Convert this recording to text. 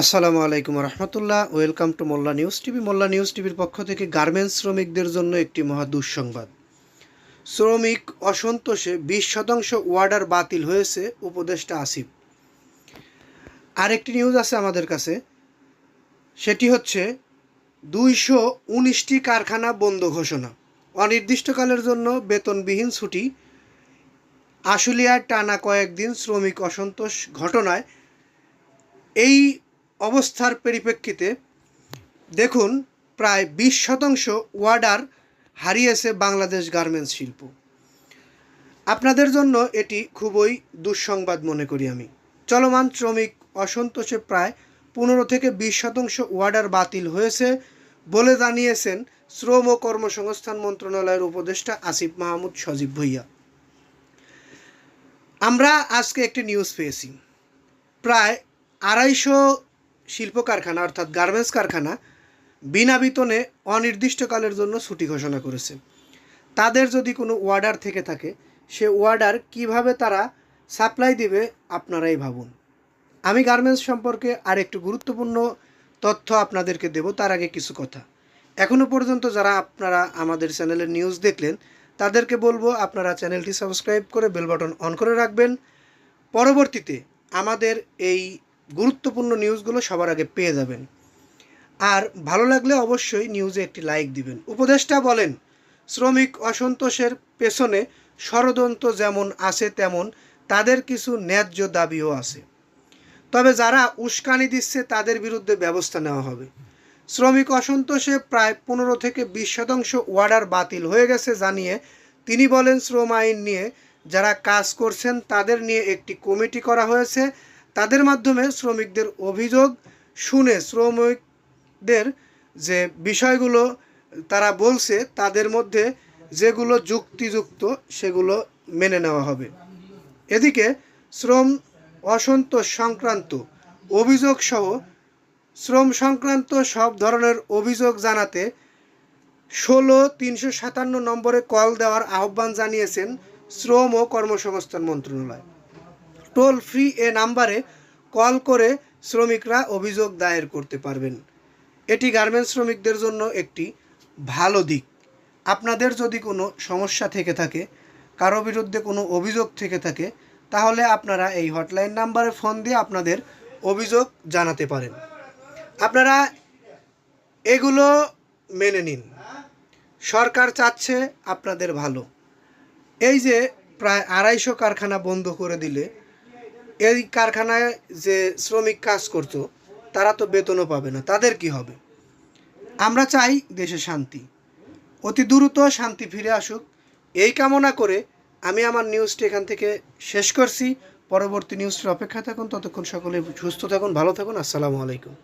আসসালামু আলাইকুম রহমতুল্লাহ। Welcome to Molla news TV. Molla news টিভির পক্ষ থেকে গার্মেন্টস শ্রমিকদের জন্য একটি মহা দুঃসংবাদ। শ্রমিক অসন্তোষে বিশ শতাংশ ওয়ার্ডার বাতিল হয়েছে উপদেষ্টা আসিফ। আরেকটি নিউজ আছে আমাদের কাছে। সেটি হচ্ছে দুইশো উনিশটি কারখানা বন্ধ ঘোষণা। অনির্দিষ্টকালের জন্য বেতনবিহীন ছুটি। আশুলিয়ার টানা কয়েকদিন শ্রমিক অসন্তোষ ঘটনায় এই অবস্থার পরিপ্রেক্ষিতে দেখুন, প্রায় বিশ শতাংশ ওয়ার্ডার হারিয়েছে বাংলাদেশ গার্মেন্টস শিল্প। আপনাদের জন্য এটি খুবই দুঃসংবাদ মনে করি আমি। চলমান শ্রমিক অসন্তোষে প্রায় পনেরো থেকে বিশ শতাংশ ওয়ার্ডার বাতিল হয়েছে বলে জানিয়েছেন শ্রম ও কর্মসংস্থান মন্ত্রণালয়ের উপদেষ্টা আসিফ মাহমুদ সজীব ভুইয়া। আমরা আজকে একটি নিউজ পেয়েছি। প্রায় আড়াইশো শিল্প কারখানা অর্থাৎ গার্মেন্টস কারখানা, বিনা বেতনে অনির্দিষ্টকালের জন্য ছুটি ঘোষণা করেছে। তাদের যদি কোনো অর্ডার থেকে থাকে, সে অর্ডার কীভাবে তারা সাপ্লাই দেবে, আপনারাই ভাবুন। আমি গার্মেন্টস সম্পর্কে আর একটু গুরুত্বপূর্ণ তথ্য আপনাদেরকে দেব, তার আগে কিছু কথা। এখনও পর্যন্ত যারা আপনারা আমাদের চ্যানেলের নিউজ দেখলেন, তাদেরকে বলব আপনারা চ্যানেলটি সাবস্ক্রাইব করে বেল বাটন অন করে রাখবেন। পরবর্তীতে আমাদের এই গুরুত্বপূর্ণ নিউজগুলো সবার আগে পেয়ে যাবেন। আর ভালো লাগলে অবশ্যই নিউজে একটি লাইক দিবেন। উপদেষ্টা বলেন, শ্রমিক অসন্তোষের পেছনে ষড়যন্ত্র যেমন আছে তেমন তাদের কিছু ন্যায্য দাবিও আছে। তবে যারা উস্কানি দিচ্ছে তাদের বিরুদ্ধে ব্যবস্থা নেওয়া হবে। শ্রমিক অসন্তোষে প্রায় পনেরো থেকে বিশ শতাংশ ওয়ার্ডার বাতিল হয়ে গেছে জানিয়ে তিনি বলেন, শ্রম আইন নিয়ে যারা কাজ করছেন তাদের নিয়ে একটি কমিটি করা হয়েছে। তাদের মাধ্যমে শ্রমিকদের অভিযোগ শুনে শ্রমিকদের যে বিষয়গুলো তারা বলছে, তাদের মধ্যে যেগুলো যুক্তিযুক্ত সেগুলো মেনে নেওয়া হবে। এদিকে শ্রম অসন্তোষ সংক্রান্ত অভিযোগ সহ শ্রম সংক্রান্ত সব ধরনের অভিযোগ জানাতে ষোলো তিনশো সাতান্ন নম্বরে কল দেওয়ার আহ্বান জানিয়েছেন শ্রম ও কর্মসংস্থান মন্ত্রণালয়। টোল ফ্রি এ নাম্বারে কল করে শ্রমিকরা অভিযোগ দায়ের করতে পারবেন। এটি গার্মেন্টস শ্রমিকদের জন্য একটি ভালো দিক। আপনাদের যদি কোনো সমস্যা থেকে থাকে, কারও বিরুদ্ধে কোনো অভিযোগ থেকে থাকে, তাহলে আপনারা এই হটলাইন নাম্বারে ফোন দিয়ে আপনাদের অভিযোগ জানাতে পারেন। আপনারা এগুলো মেনে নিন। সরকার চাচ্ছে আপনাদের ভালো। এই যে প্রায় আড়াইশো কারখানা বন্ধ করে দিলে এই কারখানায় যে শ্রমিক কাজ করত, তারা তো বেতনও পাবে না। তাদের কি হবে? আমরা চাই দেশে শান্তি। অতি দ্রুত শান্তি ফিরে আসুক। এই কামনা করে আমি আমার নিউজটি এখান থেকে শেষ করছি। পরবর্তী নিউজটির অপেক্ষা থাকুন। ততক্ষণ সকলে সুস্থ থাকুন, ভালো থাকুন। আসসালামু আলাইকুম।